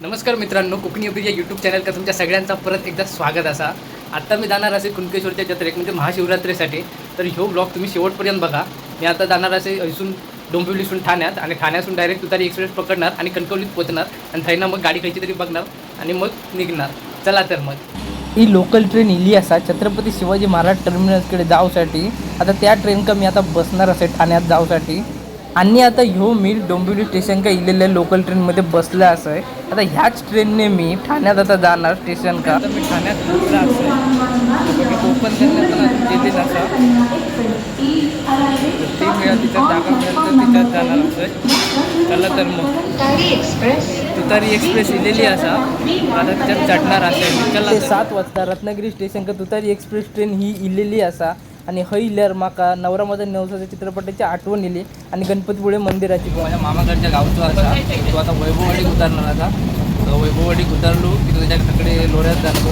नमस्कार मित्रांनो कोकणी अभिज यूट्यूब चॅनलका तुमच्या सगळ्यांचा परत एकदा स्वागत असा. आत्ता मी जाणार असे कुणकेश्वरच्या जत्रेक म्हणजे महाशिवरात्रीसाठी. तर ह्यो ब्लॉग तुम्ही शेवटपर्यंत बघा. मी आता जाणार असे इथून डोंबिवलीसून ठाण्यात आणि ठाण्यातून डायरेक्ट तुतारी एक्सप्रेस पकडणार आणि कणकवलीत पोचणार आणि थैना मग गाडी खायची तरी बघणार आणि मग निघणार. चला तर मग. ही लोकल ट्रेन इली असा. छत्रपती शिवाजी महाराज टर्मिनसकडे जाऊसाठी. आता त्या ट्रेन का मी आता बसणार असे ठाण्यात जाऊसाठी. आणि आता ह्यो मी डोंबिवली स्टेशन का इलेल्या लोकल ट्रेनमध्ये बसला असं आहे आता ह्याच ट्रेनने मी ठाण्यात आता जाणार स्टेशन का? आता मी ठाण्यात पोहोचला असं ओपन असं ती मिळा तिच्यात जागा मिळेल तर जाणार असं चला तर मग. तुतारी एक्सप्रेस तुतारी एक्सप्रेस इलेली असा. आता तिच्यात चढणार असेल. चला सात वाजता रत्नागिरी स्टेशन का तुतारी एक्सप्रेस ट्रेन ही इलेली असा. आणि हय इल्यार म्हाका नवरा माझा नवसाच्या चित्रपटाची आठवण इली आणि गणपतीपुळे मंदिराची. माझ्या मामाकडच्या गावचो असा. तो आता वैभववाडी उतरणार असा वैभववाडी उतरलो की त्याच्या त्याच्याकडे लोऱ्यात जाणार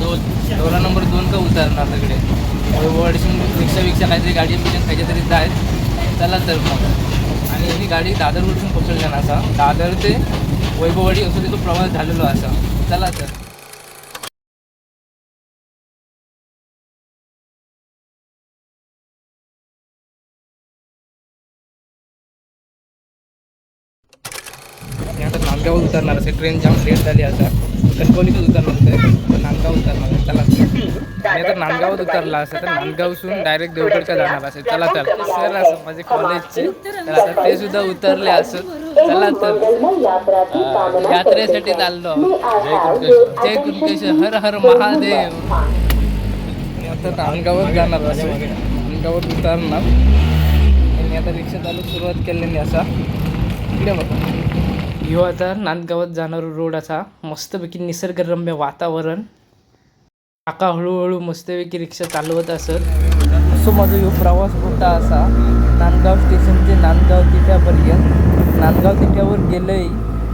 दोन लोरा नंबर दोन का उतरणार सगळे वैभववाडीसून रिक्षा विक्षा काहीतरी गाडी बिजन खायच्या तरी जायत चला तर मग. आणि ही गाडी दादरवरून पोचल जाणार असा. दादर ते वैभववाडी असं तिथं प्रवास झालेलो असा. चला तर. नांदगाव उतरणार असे ट्रेन जाम लेट झाली आता. कणकवलीतच उतरणार होते नांदगाव उतरणार चला. आणि तर नांदगावात उतरला असं तर नांदगावसून डायरेक्ट देवगडच्या जाणार असेल. चला तर. सर असं माझे कॉलेजचे तर आता ते सुद्धा उतरले असं. चला तर. यात्रेसाठी चाललो जय कुणकेश्वर हर हर महादेव. मी आता नांदगावात जाणार असं नांदगावात उतरणार. आणि आता रिक्षा चालू सुरुवात केल्याने असा. इकडे बघा. ह्यो आता नांदगावात जाणारा रोड असा. मस्तपैकी निसर्गरम्य वातावरण. काका हळूहळू मस्तपैकी रिक्षा चालवत असत. असो माझा ह्यो प्रवास होता असा. नांदगाव स्टेशन ते नांदगाव तिथ्यापर्यंत. नांदगाव तिथ्यावर गेलंय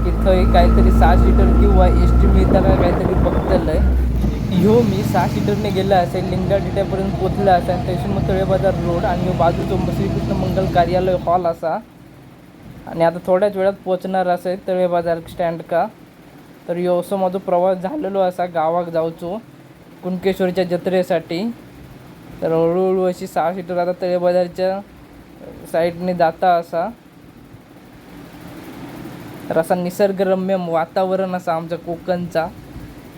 की काहीतरी सहा सीटर किंवा एस टी मिळताना काहीतरी बघतलंय. ह्यो मी सहा सीटरने गेला असेल लिंगा तिथ्यापर्यंत पोचला असेल. त्याच्यातून मग तळे बाजार रोड आणि बाजूचं श्रीकृष्ण मंगल कार्यालय हॉल असा. आणि आता थोड्याच वेळात पोचणार असे तळे बाजार स्टँड का तर यो असो माझो प्रवास झालेलो असा गावाक जावचो कुणकेश्वरच्या जत्रेसाठी. तर हळूहळू अशी सहा सीटर आता तळे बाजारच्या साईडने जाता असा. तर असा निसर्गरम्य वातावरण असा आमचा कोकणचा.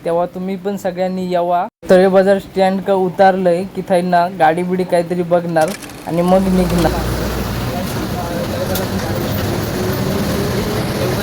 तेव्हा तुम्ही पण सगळ्यांनी यावा. तळे बाजार स्टँड का उतारलंय की थैना गाडी बिडी काहीतरी बघणार आणि मग निघणार.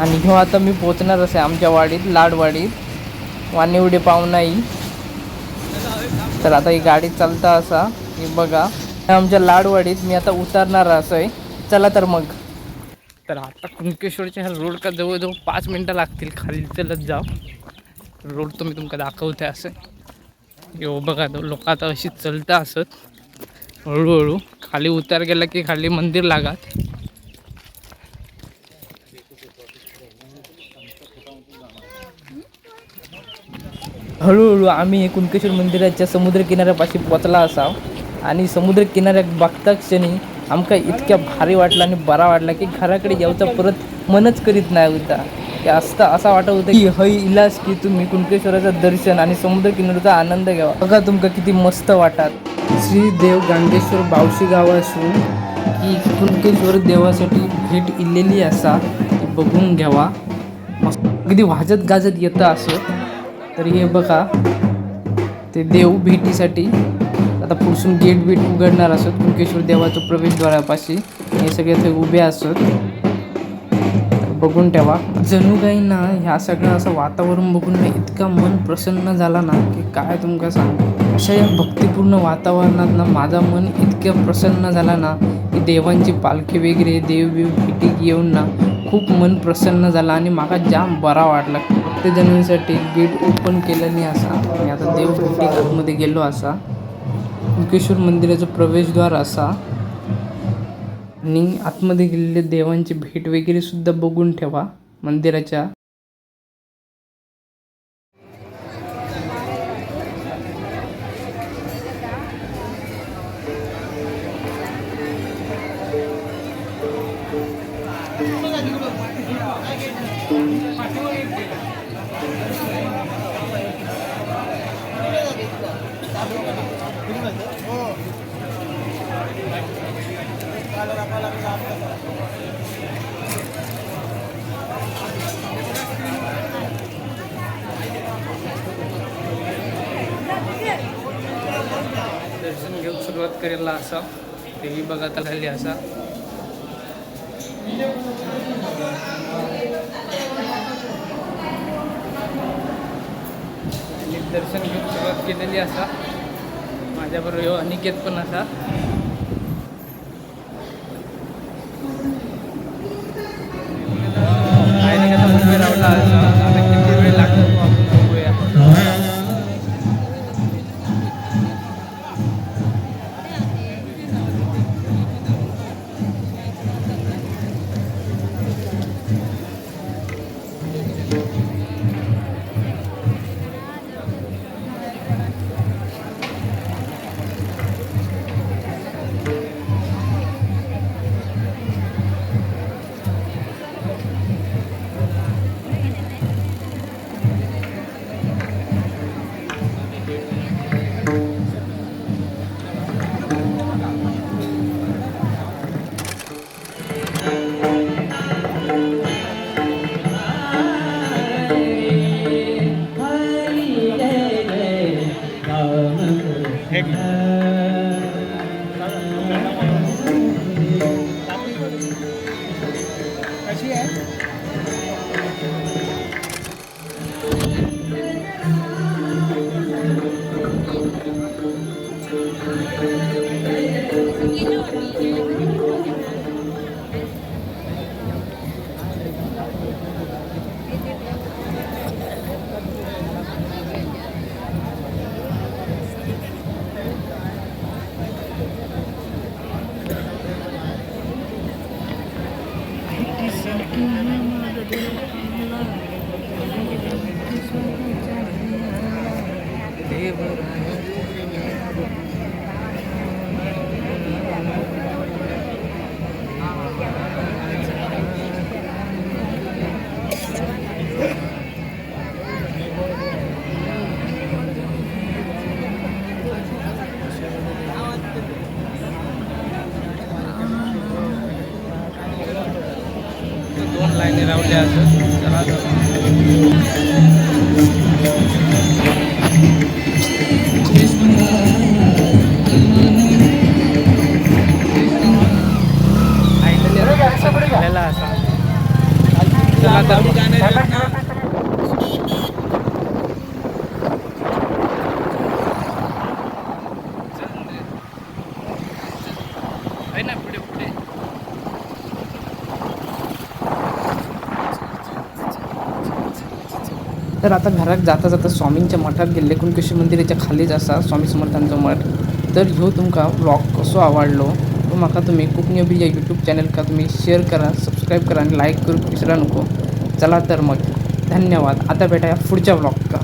आणि ह्यो आता मी पोचणार असे आमच्या वाडीत लाडवाडीत. वानिवडे पाहुणाई तर आता ही गाडी चालता असा. हे बघा. आमच्या लाडवाडीत मी आता उतरणार असं. आहे चला तर मग. तर आता कुणकेश्वरच्या ह्या रोड का जवळजवळ पाच मिनटं लागतील खाली चलत जाव रोड तर मी तुमका दाखवते असं. यो बघा लोक आता अशी चलता असत. हळूहळू. खाली उतार गेला की खाली मंदिर लागत. हळूहळू आम्ही कुणकेश्वर मंदिराच्या समुद्र किनाऱ्यापाशी पोचला असाव. आणि समुद्र किनाऱ्या बघता क्षणी आमका इतक्या भारी वाटला आणि बरा वाटला की घराकडे यायचा परत मनच करीत नाही होता की असता असा वाटत होता की हय इलाज की तुम्ही कुणकेश्वराचं दर्शन आणि समुद्रकिनाऱ्याचा आनंद घ्यावा. बघा तुमका किती मस्त वाटत श्री देव गांगेश्वर बावशी गावासून की कुणकेश्वर देवासाठी भेट इलेली असा ती बघून घ्यावा. मस्त अगदी वाजत गाजत येतं असं. तर हे बघा ते देव भेटीसाठी आता पुढसून गेट बीट उघडणार असत कुणकेश्वर देवाचं प्रवेशद्वारापाशी. हे सगळे ते उभे असत. बघून ठेवा. जणू काही ना ह्या सगळं असं वातावरण बघून ना इतका मन प्रसन्न झाला ना की काय तुमका सांग? अशा या भक्तिपूर्ण वातावरणात ना माझा मन इतकं प्रसन्न झाला ना की देवांची पालखी वगैरे देव बिव भेटीक येऊन ना खूप मन प्रसन्न झाला आणि मला जाम बरा वाटला. ते जणांसाठी गेट ओपन केलं नाही असा आणि आता देव भेटीक आतमध्ये गेलो असा. मुकेश्वर मंदिराचं प्रवेशद्वार असा. आणि आतमध्ये गेलेले देवांची भेट वगैरे सुद्धा बघून ठेवा. मंदिराच्या दर्शन घेऊन सुरुवात करेल असा तेही बघत आलेली असा आणि दर्शन घेऊन सुरुवात केलेली असा माझ्याबरोबर ह्यो अनिकेत पण असा. thêm Thank you. दोन तर आता घरात जाता जाता स्वामींच्या मठात गेल्ले कुणकेश्वर मंदिराच्या खालीच असा स्वामी समर्थांचो मठ. तर ह्यो तुमकां व्लॉग कसो आवडलो तो म्हाका तुम्ही कोंकणी अभी या यूट्यूब चॅनल का तुम्ही शेअर करा सबस्क्राईब करा आणि लाईक करू विसरा नको. चला तर मग. धन्यवाद. आता भेटा या पुढच्या व्लॉग का